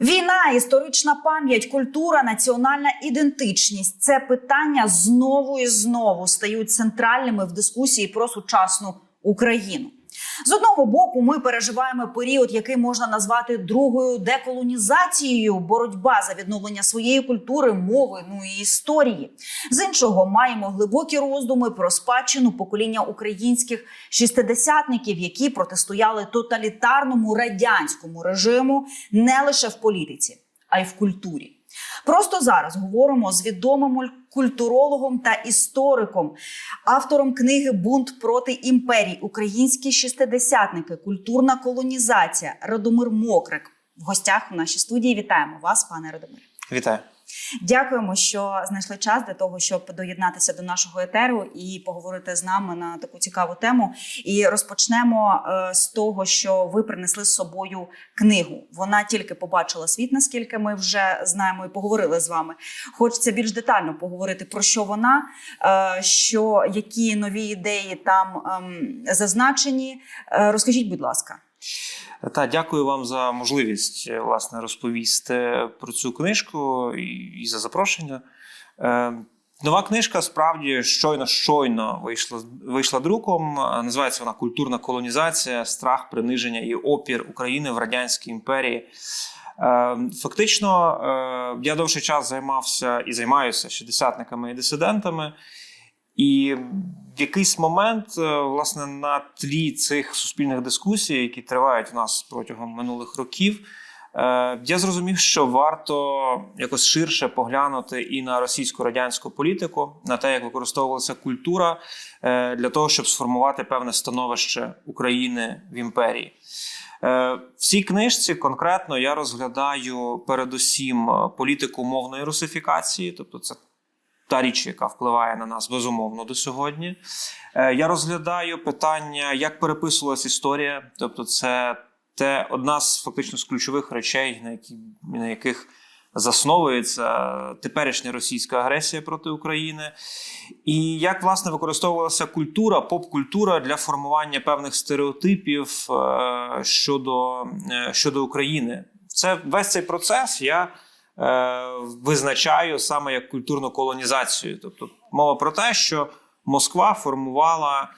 Війна, історична пам'ять, культура, національна ідентичність це питання знову і знову стають центральними в дискусії про сучасну Україну. З одного боку, ми переживаємо період, який можна назвати другою деколонізацією, боротьба за відновлення своєї культури, мови, ну і історії. З іншого маємо глибокі роздуми про спадщину покоління українських шістидесятників, які протистояли тоталітарному радянському режиму не лише в політиці, а й в культурі. Просто зараз говоримо з відомим культурологом та істориком, автором книги Бунт проти імперій Українські шістидесятники, культурна колонізація Радомир Мокрик. В гостях у нашій студії вітаємо вас, пане Радомир. Вітаю. Дякуємо, що знайшли час для того, щоб доєднатися до нашого етеру і поговорити з нами на таку цікаву тему. І розпочнемо е, з того, що ви принесли з собою книгу. Вона тільки побачила світ, наскільки ми вже знаємо і поговорили з вами. Хочеться більш детально поговорити про що вона, е, що які нові ідеї там ем, зазначені. Е, Розкажіть, будь ласка. Та дякую вам за можливість е, власне розповісти про цю книжку і, за запрошення. Е, нова книжка справді щойно щойно вийшла вийшла друком. Е, Називається вона Культурна колонізація, страх, приниження і опір України в радянській імперії. Фактично, я довший час займався і займаюся шістдесятниками і дисидентами. І якийсь момент, е, власне, на тлі цих суспільних дискусій, які тривають у нас протягом минулих років, е, я зрозумів, що варто якось ширше поглянути і на російсько-радянську політику, на те, як використовувалася культура е, для того, щоб сформувати певне становище України в імперії. В цій книжці конкретно я розглядаю передусім політику мовної русифікації, тобто це та річ, яка впливає на нас безумовно до сьогодні. Е, Я розглядаю питання, як переписувалась історія, тобто, це те одна з фактично з ключових речей, на які на яких засновується теперішня російська агресія проти України, і як власне використовувалася культура, поп-культура для формування певних стереотипів е, щодо, е, щодо України. Це весь цей процес я визначаю саме як культурну колонізацію. Тобто мова про те, що Москва формувала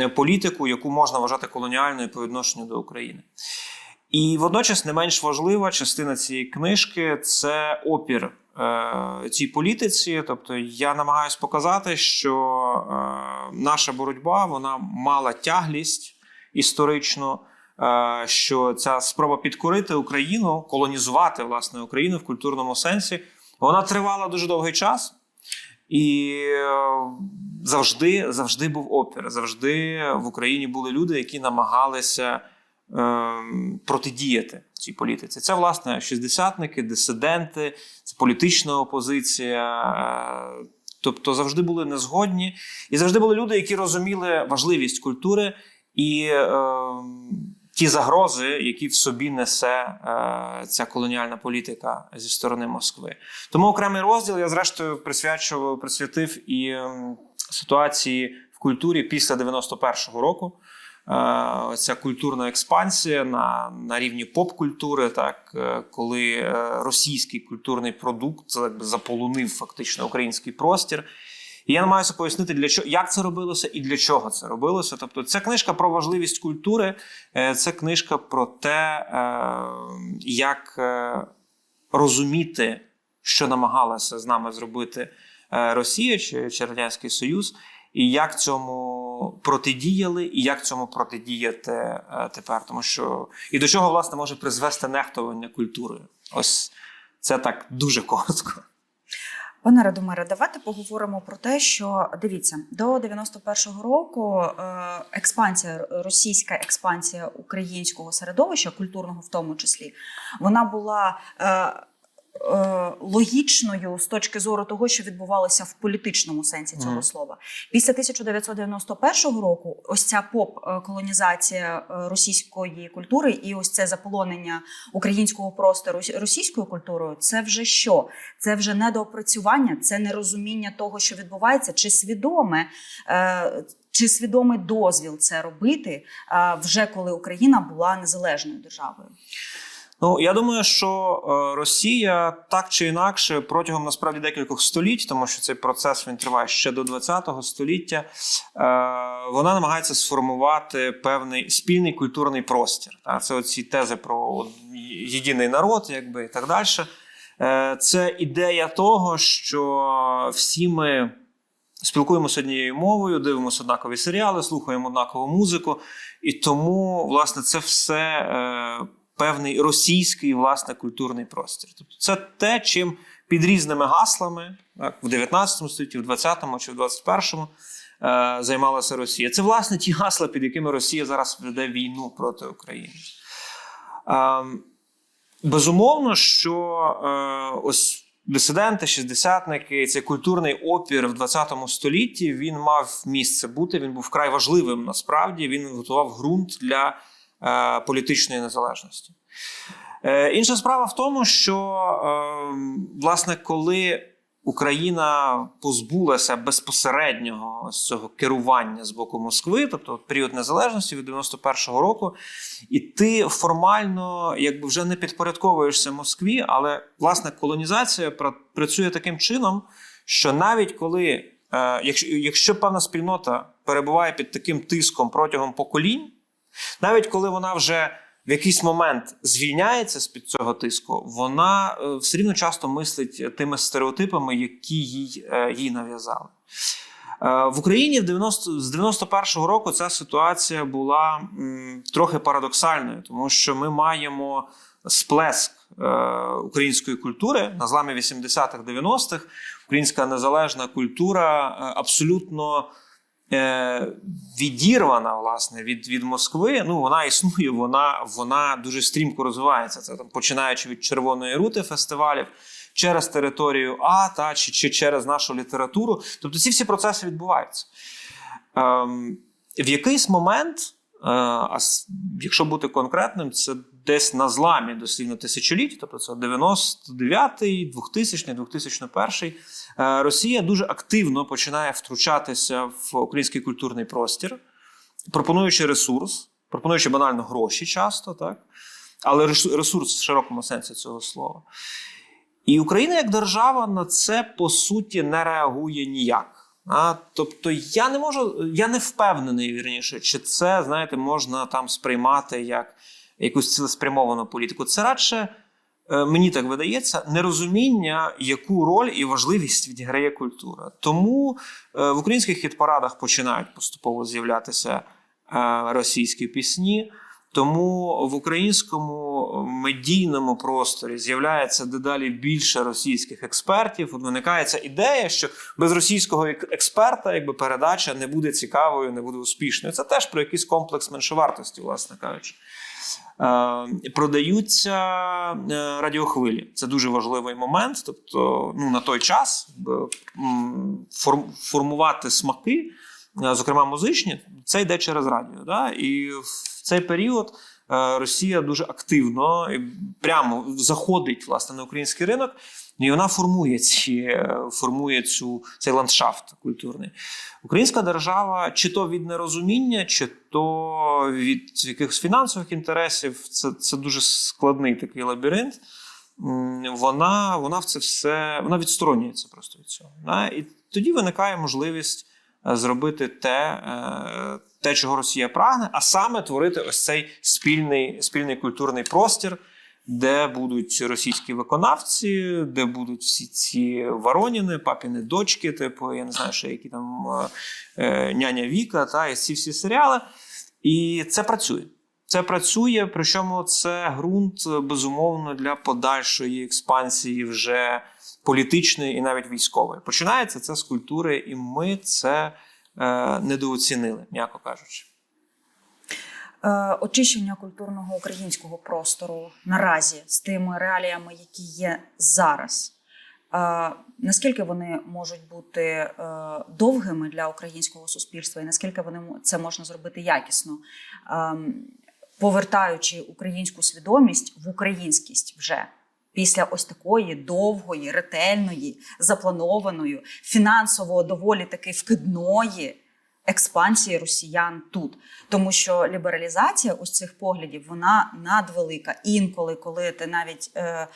е, політику, яку можна вважати колоніальною по відношенню до України. І водночас не менш важлива частина цієї книжки це опір е, цій політиці. Тобто я намагаюся показати, що е, наша боротьба вона мала тяглість історичну, е, що ця спроба підкорити Україну, колонізувати власне Україну в культурному сенсі, вона тривала дуже довгий час. І е, завжди, завжди був опір. Завжди в Україні були люди, які намагалися е, протидіяти цій політиці. Це, власне, шістдесятники, дисиденти, це політична опозиція. Е, тобто завжди були незгодні, і завжди були люди, які розуміли важливість культури і е, ті загрози, які в собі несе е, ця колоніальна політика зі сторони Москви. Тому окремий розділ я, зрештою, присвячував, присвятив і ситуації в культурі після 91-го року. Е, Ця культурна експансія на, на рівні поп-культури, так е, коли російський культурний продукт якби заполонив фактично український простір. І я намагаюся пояснити, для чого як це робилося і для чого це робилося. Тобто, це книжка про важливість культури, е, це книжка про те, е, як е, розуміти, що намагалася з нами зробити Росія чи, чи Радянський Союз, і як цьому протидіяли, і як цьому протидіяти тепер. Тому що і до чого власне може призвести нехтування культурою. Ось це так дуже коротко. Пане Радомире, давайте поговоримо про те, що дивіться до 91-го року е, експансія, російська експансія українського середовища, культурного в тому числі, вона була. Е, е, Логічною з точки зору того, що відбувалося в політичному сенсі цього Мгм. слова, після 1991 року, ось ця поп-колонізація е, російської культури і ось це заполонення українського простору російською культурою, це вже що? Це вже недоопрацювання, це нерозуміння того, що відбувається, чи свідоме, е, чи свідомий дозвіл це робити е, вже коли Україна була незалежною державою. Ну, я думаю, що е, Росія так чи інакше протягом насправді декількох століть, тому що цей процес він триває ще до 20-го століття. Е, вона намагається сформувати певний спільний культурний простір. Це оці тези про єдиний народ, якби і так далі. Е, це ідея того, що всі ми спілкуємося однією мовою, дивимося однакові серіали, слухаємо однакову музику, і тому, власне, це все. Певний російський власне культурний простір. Тобто це те, чим під різними гаслами так, в 19 столітті, в 20-му чи в 21-му е, займалася Росія. Це власне ті гасла, під якими Росія зараз веде війну проти України. Е, безумовно, що е, ось. Дисиденти, шістдесятники, цей культурний опір в 20 столітті він мав місце бути. Він був вкрай важливим. Насправді він готував ґрунт для політичної незалежності. Е, інша справа в тому, що е, власне, коли Україна позбулася безпосереднього з цього керування з боку Москви, тобто період незалежності від 91-го року, і ти формально якби вже не підпорядковуєшся Москві, але власне колонізація працює таким чином, що навіть коли, е, якщо, якщо певна спільнота перебуває під таким тиском протягом поколінь, навіть коли вона вже в якийсь момент звільняється з під цього тиску, вона е, все рівно часто мислить тими стереотипами, які їй, е, їй нав'язали. Е, В Україні в 90, з 91-го року ця ситуація була м, трохи парадоксальною, тому що ми маємо сплеск е, української культури на зламі 80-х, 90-х. Українська незалежна культура абсолютно відірвана власне від, від Москви. Ну вона існує, вона, вона дуже стрімко розвивається. Це там починаючи від червоної рути фестивалів. Через територію А та чи, чи через нашу літературу. Тобто ці всі процеси відбуваються. Ем, в якийсь момент, е, а якщо бути конкретним, це десь на зламі дослівно тисячоліть, тобто це 99-й, 2000-й, 2001 е, Росія дуже активно починає втручатися в український культурний простір, пропонуючи ресурс, пропонуючи банально гроші часто, так? але ресурс в широкому сенсі цього слова. І Україна як держава на це по суті не реагує ніяк. А, тобто я не можу, я не впевнений вірніше, чи це знаєте, можна там сприймати як якусь цілеспрямовану політику. Це радше е, мені так видається нерозуміння, яку роль і важливість відіграє культура. Тому е, в українських хіт-парадах починають поступово з'являтися е, російські пісні. Тому в українському медійному просторі з'являється дедалі більше російських експертів. От Виникає ця ідея, що без російського експерта якби передача не буде цікавою, не буде успішною. Це теж про якийсь комплекс меншовартості, власне кажучи. Е, продаються е, радіохвилі. Це дуже важливий момент. Тобто, ну на той час формувати смаки, е, зокрема музичні, це йде через радіо. Да? І в цей період Росія дуже активно і прямо заходить власне на український ринок. І вона формує ці формує цю цей ландшафт культурний. Українська держава, чи то від нерозуміння, чи то від якихось фінансових інтересів, це, це дуже складний такий лабіринт. Вона, вона в це все вона відсторонюється просто від цього. Да? І тоді виникає можливість е, зробити те, е, те, чого Росія прагне, а саме творити ось цей спільний, спільний культурний простір, де будуть російські виконавці, де будуть всі ці Вороніни, папіни дочки, типу, я не знаю, ще які там е, е, няня Віка, та і ці всі серіали. І це працює. Це працює, причому це ґрунт безумовно для подальшої експансії вже політичної і навіть військової. Починається це з культури, і ми це е, недооцінили, м'яко кажучи. Е, очищення культурного українського простору наразі з тими реаліями, які є зараз. Е, наскільки вони можуть бути е, довгими для українського суспільства, і наскільки вони це можна зробити якісно, Ем, повертаючи українську свідомість в українськість вже після ось такої довгої, ретельної, запланованої, фінансово доволі таки вкидної експансії росіян тут, тому що лібералізація ось цих поглядів вона надвелика. Інколи, коли ти навіть е,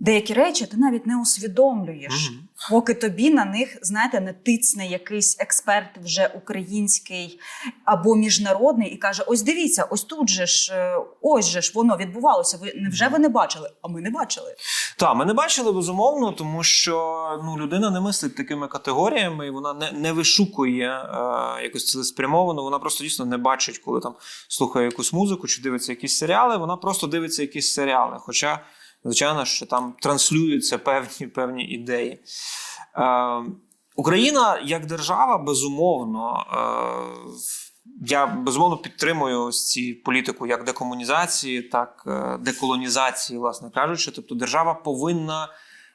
деякі речі ти навіть не усвідомлюєш, Мгм. поки тобі на них, знаєте, не тицне якийсь експерт вже український або міжнародний, і каже: Ось дивіться, ось тут же ж, е, ось же ж воно відбувалося. Ви невже ви не бачили? А ми не бачили. Так, ми не бачили безумовно, тому що ну, людина не мислить такими категоріями, і вона не, не вишукує е, якось цілеспрямовано. Вона просто дійсно не бачить, коли там слухає якусь музику чи дивиться якісь серіали. Вона просто дивиться якісь серіали. Хоча, звичайно, що там транслюються певні, певні ідеї. Е, Україна як держава, безумовно. Е, я безумовно підтримую ось ці політику як декомунізації, так е, деколонізації, власне кажучи. Тобто, держава повинна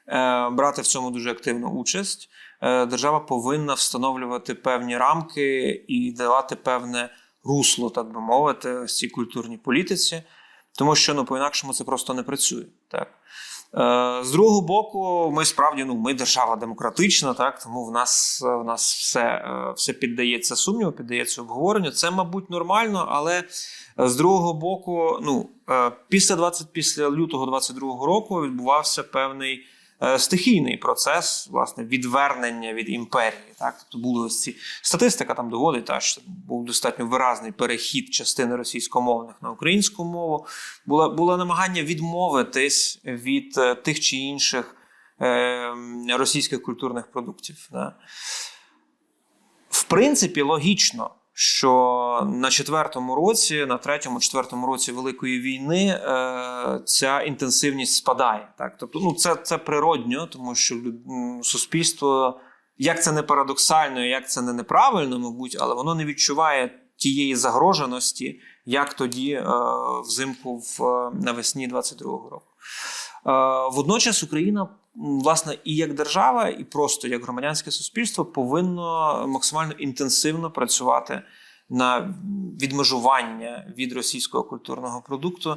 е, брати в цьому дуже активну участь. Е, Держава повинна встановлювати певні рамки і давати певне русло, так би мовити, ось цій культурній політиці, тому що ну по-інакшому це просто не працює. Так. Е, З другого боку, ми справді ну, ми держава демократична, так тому в нас в нас все, е, все піддається сумніву, піддається обговоренню. Це, мабуть, нормально, але е, з другого боку, ну е, після 20, після лютого 22-го року відбувався певний е, стихійний процес власне відвернення від імперії. Так, тобто були ось ці статистика там доводить, та що був достатньо виразний перехід частини російськомовних на українську мову. Було, було намагання відмовитись від е, тих чи інших е, російських культурних продуктів. Да. В принципі, логічно, що на четвертому році, на третьому, четвертому році Великої війни е, ця інтенсивність спадає. Так? Тобто, ну, це, це природньо, тому що суспільство, як це не парадоксально, як це не неправильно, мабуть, але воно не відчуває тієї загроженості, як тоді е, взимку в е, навесні 22-го року. Е, Водночас Україна, власне, і як держава, і просто як громадянське суспільство повинно максимально інтенсивно працювати на відмежування від російського культурного продукту.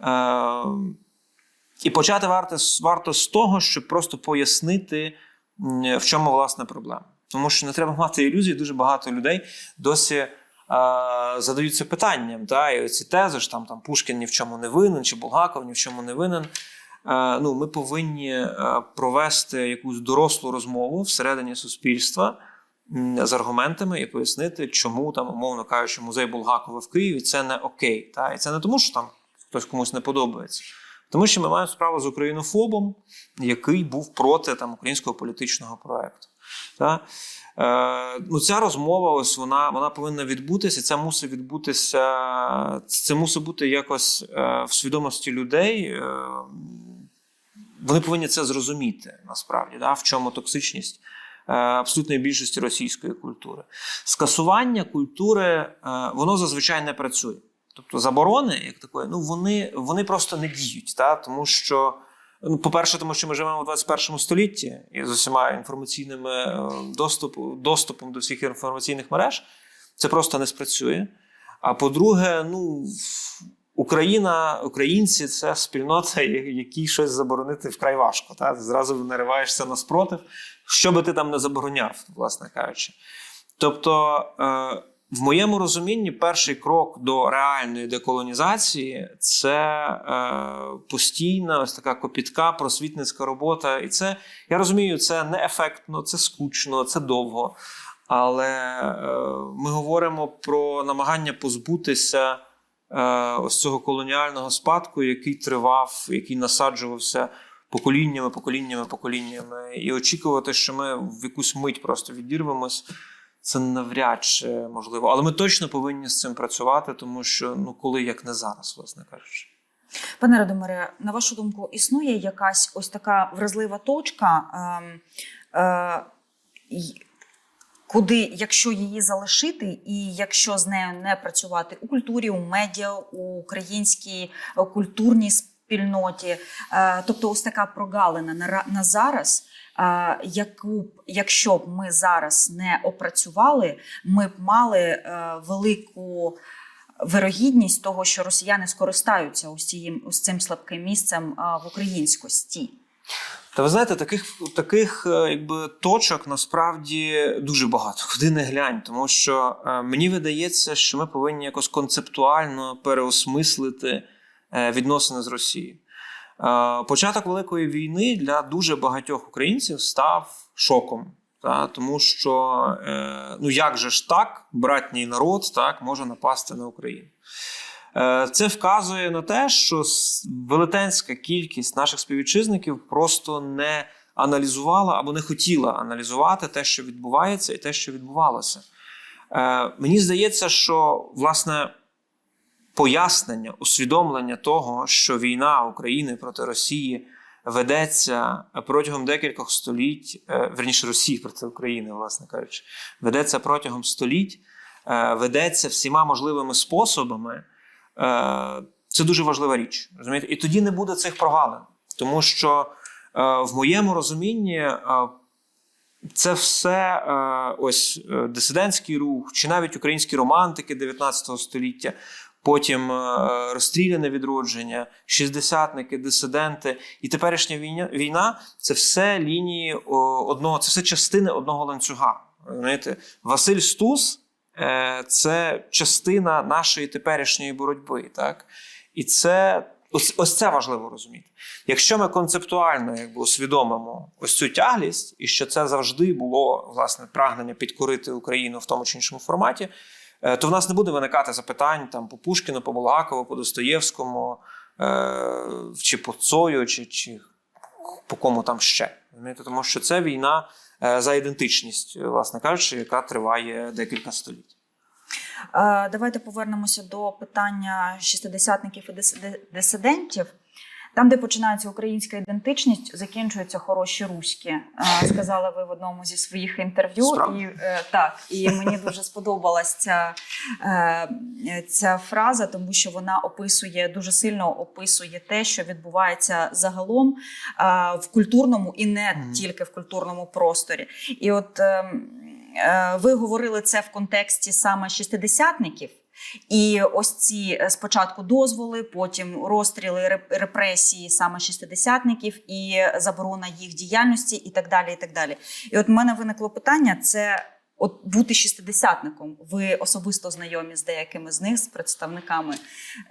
Е, І почати варто, варто з того, щоб просто пояснити, в чому власне проблема. Тому що не треба мати ілюзій, дуже багато людей досі е, задаються питанням. Та, і ці тези ж там, там Пушкін ні в чому не винен, чи Булгаков ні в чому не винен. Е, ну, ми повинні е, провести якусь дорослу розмову всередині суспільства з аргументами і пояснити, чому там, умовно кажучи, музей Булгакова в Києві це не окей. Та? І це не тому, що там хтось комусь не подобається. Тому що ми маємо справу з українофобом, який був проти там, українського політичного проекту. Та? Е, ну, ця розмова, ось вона, вона повинна відбутися. Це мусить відбутися, це мусить бути якось е, в свідомості людей. Е, вони повинні це зрозуміти насправді, да, в чому токсичність абсолютної більшості російської культури. Скасування культури воно зазвичай не працює. Тобто заборони, як такої, ну вони, вони просто не діють, та, тому що. Ну, по-перше, тому що ми живемо в 21 столітті і з усіма інформаційними е, доступ, доступом до всіх інформаційних мереж це просто не спрацює. А по-друге, ну Україна, українці це спільнота, якій щось заборонити вкрай важко. Та? Ти зразу нариваєшся на спротив, що би ти там не забороняв, власне кажучи. Тобто, е, в моєму розумінні, перший крок до реальної деколонізації це е, постійна ось така копітка, просвітницька робота. І це, я розумію, це не ефектно, це скучно, це довго. Але е, ми говоримо про намагання позбутися е, ось цього колоніального спадку, який тривав, який насаджувався поколіннями, поколіннями, поколіннями, і очікувати, що ми в якусь мить просто відірвемось. Це навряд чи можливо, але ми точно повинні з цим працювати, тому що ну коли як не зараз, власне кажучи. Пане Радомире, на вашу думку, існує якась ось така вразлива точка, ем, е, куди, якщо її залишити, і якщо з нею не працювати у культурі, у медіа, у українській е, культурній спільноті, е, тобто ось така прогалина на, на зараз. Е, Яку б, якщо б ми зараз не опрацювали, ми б мали е, велику вирогідність того, що росіяни скористаються цим, ось цим слабким місцем в українськості. Та ви знаєте, таких, таких е, якби, точок насправді дуже багато, куди не глянь. Тому що е, мені видається, що ми повинні якось концептуально переосмислити е, відносини з Росією. Е, початок Великої війни для дуже багатьох українців став шоком. Та, тому що е, ну як же ж так, братній народ так, може напасти на Україну. Е, Це вказує на те, що велетенська кількість наших співвітчизників просто не аналізувала або не хотіла аналізувати те, що відбувається, і те, що відбувалося. Мені здається, що власне пояснення, усвідомлення того, що війна України проти Росії ведеться протягом декількох століть, е, верніше Росії проти України, власне кажучи, ведеться протягом століть, е, ведеться всіма можливими способами. Е, Це дуже важлива річ. Розумієте? І тоді не буде цих прогалин. Тому що в моєму розумінні це все ось дисидентський рух, чи навіть українські романтики 19 століття, потім е, розстріляне відродження, шістдесятники, дисиденти. І теперішня війна, війна це все лінії одного, це все частини одного ланцюга. Розумієте? Василь Стус е, це частина нашої теперішньої боротьби. Так? І це ось, ось це важливо розуміти. Якщо ми концептуально якби, усвідомимо ось цю тяглість, і що це завжди було власне прагнення підкорити Україну в тому чи іншому форматі, то в нас не буде виникати запитань там по Пушкіну, по Булгакову, по Достоєвському, е, чи по Цою, чи, чи по кому там ще. Тому що це війна е, за ідентичність, власне кажучи, яка триває декілька століть. Е, Давайте повернемося до питання шістидесятників і дис- дисидентів. Там, де починається українська ідентичність, закінчуються хороші руські. Е, Сказали ви в одному зі своїх інтерв'ю. І е, так, і мені дуже сподобалась ця, е, ця фраза, тому що вона описує дуже сильно описує те, що відбувається загалом в культурному і не тільки в культурному просторі. І от е, е, ви говорили це в контексті саме шістидесятників. І ось ці е, спочатку дозволи, потім розстріли, репресії саме шістидесятників і заборона їх діяльності, і так далі. І так далі. І от в мене виникло питання: це от бути шістидесятником. Ви особисто знайомі з деякими з них, з представниками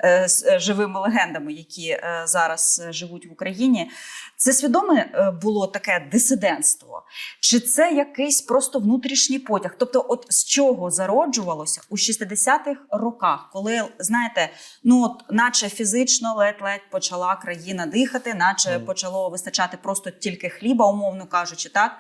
е, з е, живими легендами, які зараз живуть в Україні. Це свідоме було таке дисидентство? Чи це якийсь просто внутрішній потяг? Тобто, от з чого зароджувалося у 60-х роках, коли знаєте, ну от, наче фізично ледь-ледь почала країна дихати, наче Мгм. почало вистачати просто тільки хліба, умовно кажучи, так.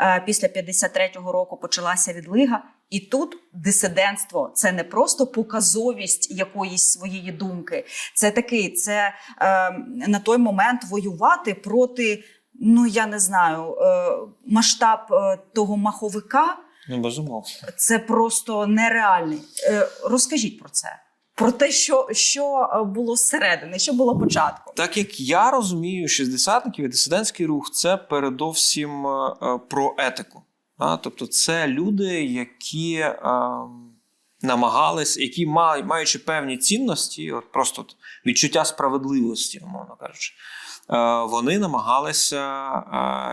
Е, Після 53-го року почалася відлига, і тут дисидентство це не просто показовість якоїсь своєї думки. Це такий, це е, на той момент воювати проти, ну я не знаю, е, масштаб е, того маховика. Ну, безумовно. Це просто нереальний. Е, розкажіть про це. Про те, що, що було зсередини, що було початком. Так як я розумію, шістдесятників і дисидентський рух це передовсім про етику. Тобто, це люди, які е, намагались, які маючи певні цінності, от просто відчуття справедливості, умовно кажучи, е, вони намагалися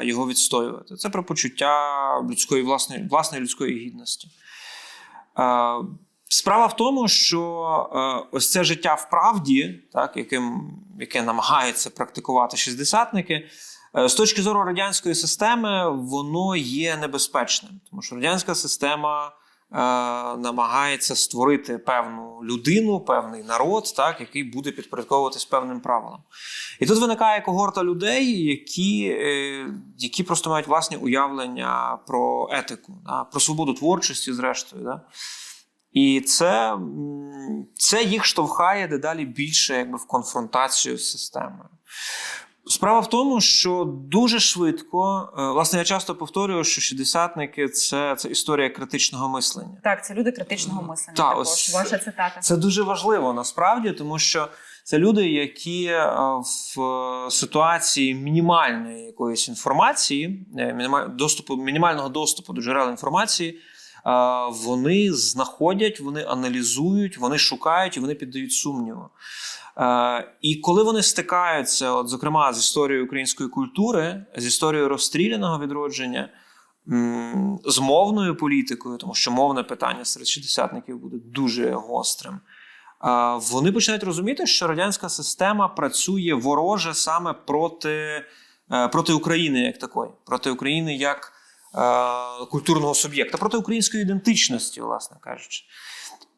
е, його відстоювати. Це про почуття людської власної, власної людської гідності. Е, Справа в тому, що ось це життя в правді, так, яким, яке намагаються практикувати шістдесятники, з точки зору радянської системи, воно є небезпечним, тому що радянська система намагається створити певну людину, певний народ, так, який буде підпорядковуватись певним правилам. І тут виникає когорта людей, які, е, які просто мають власні уявлення про етику, про свободу творчості, зрештою. Да. І це, це їх штовхає дедалі більше якби, в конфронтацію з системою. Справа в тому, що дуже швидко, е, власне, я часто повторюю, що шістдесятники це, це історія критичного мислення. Так, це люди критичного мислення. Та, також. ось- Ваша цитата. Це дуже важливо насправді, тому що це люди, які е, в ситуації мінімальної якоїсь інформації, е, мініма- доступу, мінімального доступу до джерел інформації, вони знаходять, вони аналізують, вони шукають і вони піддають сумніву. Е, І коли вони стикаються, от, зокрема, з історією української культури, з історією розстріляного відродження, з мовною політикою, тому що мовне питання серед шістдесятників буде дуже гострим. Вони починають розуміти, що радянська система працює вороже саме проти, е, проти України як такої, проти України як е, культурного суб'єкта, проти української ідентичності, власне кажучи.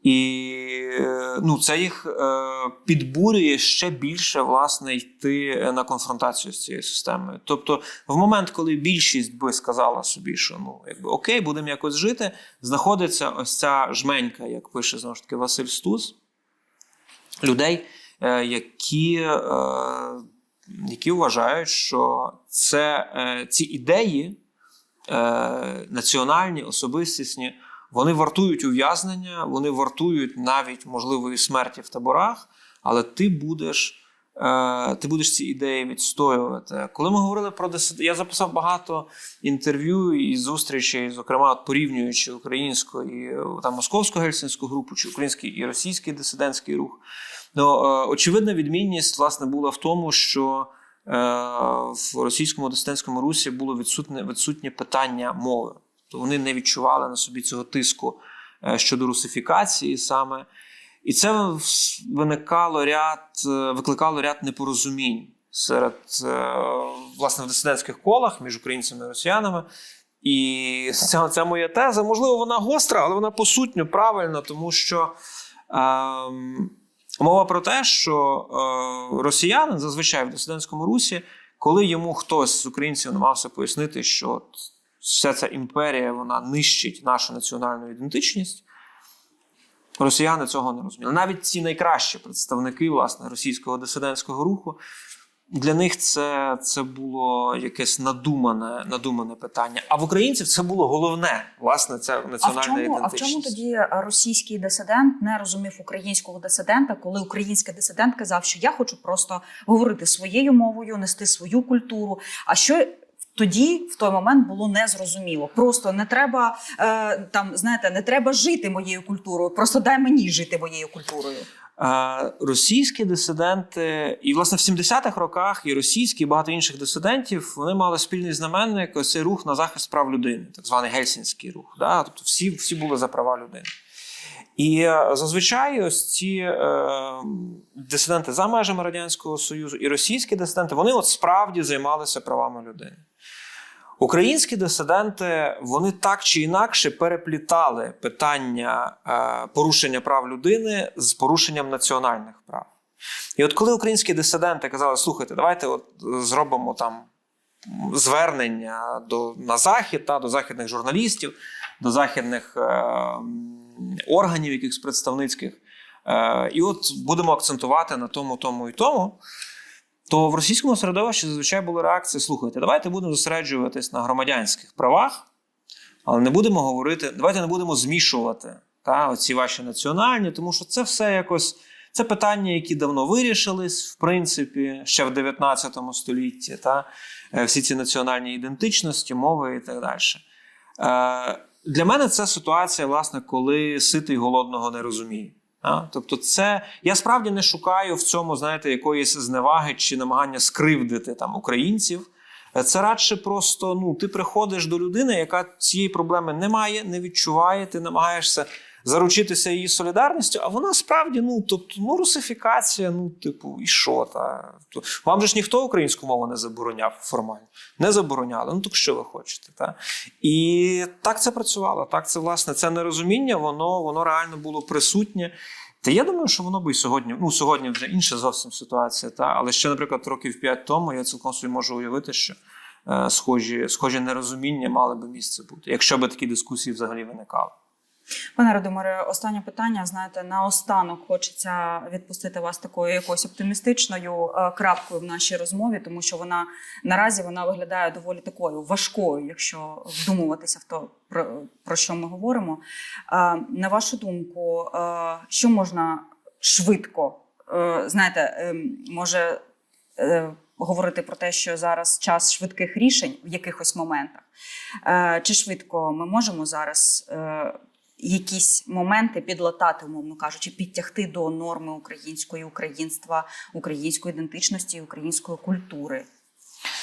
І е, ну, це їх е, підбурює ще більше власне йти на конфронтацію з цією системою. Тобто, в момент, коли більшість би сказала собі, що ну якби окей, будемо якось жити, знаходиться ось ця жменька, як пише знову ж таки Василь Стус, людей, е, які, які вважають, що це ці ідеї національні, особистісні. Вони вартують ув'язнення, вони вартують навіть можливої смерті в таборах, але ти будеш, е, ти будеш ці ідеї відстоювати. Коли ми говорили про дисид... я записав багато інтерв'ю і зустрічей, зокрема порівнюючи українську і е, там московську гельсінську групу, чи український і російський дисидентський рух. Ну, очевидна відмінність власне була в тому, що в російському дисидентському русі було відсутнє, відсутнє питання мови. То вони не відчували на собі цього тиску е, щодо русифікації саме. І це виникало ряд, е, викликало ряд непорозумінь серед е, власне в дисидентських колах між українцями і росіянами. І ця, ця моя теза, можливо, вона гостра, але вона посутньо правильна, тому що ем, мова про те, що е, росіянин зазвичай в дисидентському русі, коли йому хтось з українців намагався пояснити, що вся ця імперія вона нищить нашу національну ідентичність. Росіяни цього не розуміли. Навіть ці найкращі представники власне російського дисидентського руху. Для них це, це було якесь надумане, надумане питання. А в українців це було головне, власне, це А в національна чому, а в чому тоді російський дисидент не розумів українського дисидента, коли український дисидент казав, що я хочу просто говорити своєю мовою, нести свою культуру. А що тоді в той момент було незрозуміло? Просто не треба е, там, знаєте, не треба жити моєю культурою. Просто дай мені жити моєю культурою. Російські дисиденти, і власне в 70-х роках і російські, і багато інших дисидентів вони мали спільний знаменник ось цей рух на захист прав людини, так званий гельсінський рух. Да? Тобто всі, всі були за права людини. І е, зазвичай ось ці е, дисиденти за межами Радянського Союзу і російські дисиденти вони от справді займалися правами людини. Українські дисиденти вони так чи інакше переплітали питання е, порушення прав людини з порушенням національних прав. І от коли українські дисиденти казали, слухайте, давайте от зробимо там звернення до, на захід, та, до західних журналістів, до західних е, органів, якихось представницьких, е, і от будемо акцентувати на тому, тому і тому. То в російському середовищі зазвичай були реакції: слухайте, давайте будемо зосереджуватись на громадянських правах, але не будемо говорити, давайте не будемо змішувати та, оці ваші національні, тому що це все якось. Це питання, які давно вирішились, в принципі, ще в 19 столітті, та е, всі ці національні ідентичності, мови і так далі. Е, Для мене це ситуація, власне, коли ситий голодного не розуміє. А? Тобто, це я справді не шукаю в цьому, знаєте, якоїсь зневаги чи намагання скривдити там українців. Е, Це радше просто ну, ти приходиш до людини, яка цієї проблеми не має, не відчуває, ти намагаєшся заручитися її солідарністю, а вона справді, ну тобто, ну, русифікація, ну, типу, і що та? Вам же ж ніхто українську мову не забороняв формально. Не забороняли. Ну так що ви хочете? Та? І так це працювало. Так, це власне це нерозуміння, воно, воно реально було присутнє. Та я думаю, що воно би і сьогодні, ну сьогодні вже інша зовсім ситуація. Та? Але ще, наприклад, років п'ять тому я цілком собі можу уявити, що е, схожі, схожі нерозуміння мали би місце бути, якщо би такі дискусії взагалі виникали. Пане Радомире, останнє питання. Знаєте, наостанок хочеться відпустити вас такою якоюсь оптимістичною е, крапкою в нашій розмові, тому що вона наразі вона виглядає доволі такою важкою, якщо вдумуватися в то, про, що ми говоримо. Е, На вашу думку, е, що можна швидко, знаєте, може. говорити про те, що зараз час швидких рішень в якихось моментах. Чи швидко ми можемо зараз якісь моменти підлатати, умовно кажучи, підтягти до норми української українства, української ідентичності, української культури?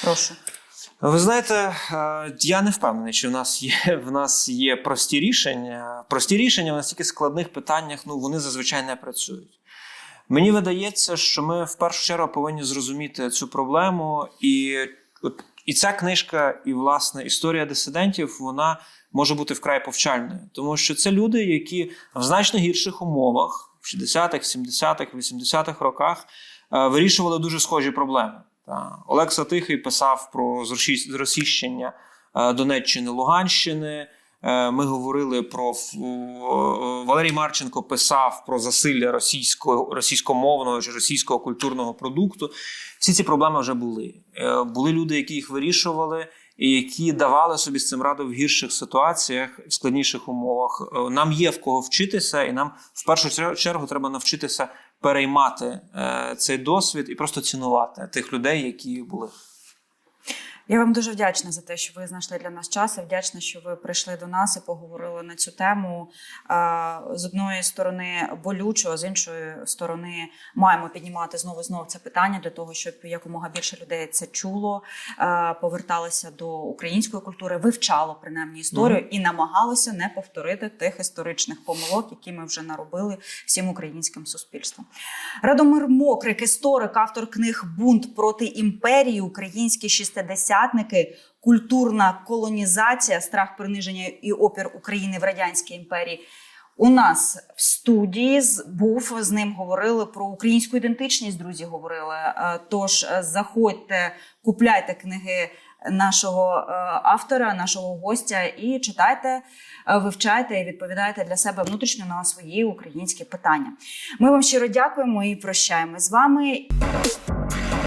Прошу. Ви знаєте, е, я не впевнений, чи в нас є в нас є прості рішення. Прості рішення в настільки складних питаннях, ну вони зазвичай не працюють. Мені видається, що ми в першу чергу повинні зрозуміти цю проблему, і, от, і ця книжка, і власне історія дисидентів, вона може бути вкрай повчальною, тому що це люди, які в значно гірших умовах в 60-х, 70-х, 80-х роках е, вирішували дуже схожі проблеми. Олекса Тихий писав про зросіщення е, Донеччини, Луганщини. Е, Ми говорили про Валерій Марченко писав про засилля російського російськомовного чи російського культурного продукту. Всі ці проблеми вже були. Е, Були люди, які їх вирішували, і які давали собі з цим раду в гірших ситуаціях, в складніших умовах. Е, Нам є в кого вчитися, і нам в першу чергу треба навчитися переймати цей досвід і просто цінувати тих людей, які були. Я вам дуже вдячна за те, що ви знайшли для нас час. і Вдячна, що ви прийшли до нас і поговорили на цю тему. З одної сторони болючо, а з іншої сторони маємо піднімати знову і знову це питання для того, щоб якомога більше людей це чуло, поверталися до української культури, вивчало принаймні історію і намагалося не повторити тих історичних помилок, які ми вже наробили всім українським суспільством. Радомир Мокрик, історик, автор книг Бунт проти імперії, українські шістидесятники, культурна колонізація, страх приниження і опір України в радянській імперії. У нас в студії був з ним говорили про українську ідентичність. Друзі говорили. Е, Тож е, заходьте, купляйте книги нашого е, автора, нашого гостя, і читайте, вивчайте і відповідайте для себе внутрішньо на свої українські питання. Ми вам щиро дякуємо і прощаємось з вами.